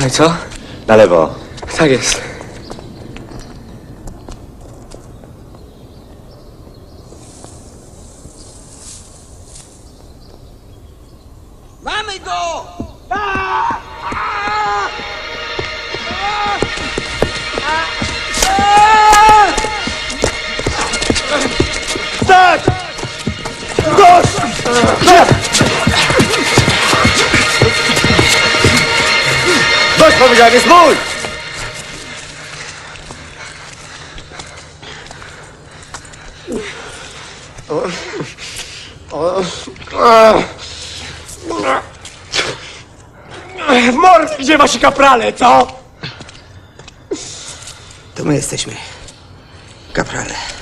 No i co? Na lewo. Tak jest. Mamy go! Tak! Gość! Gość powiedziałem, jest mój! Mord, gdzie wasi kaprale, co? To my jesteśmy. Kaprale.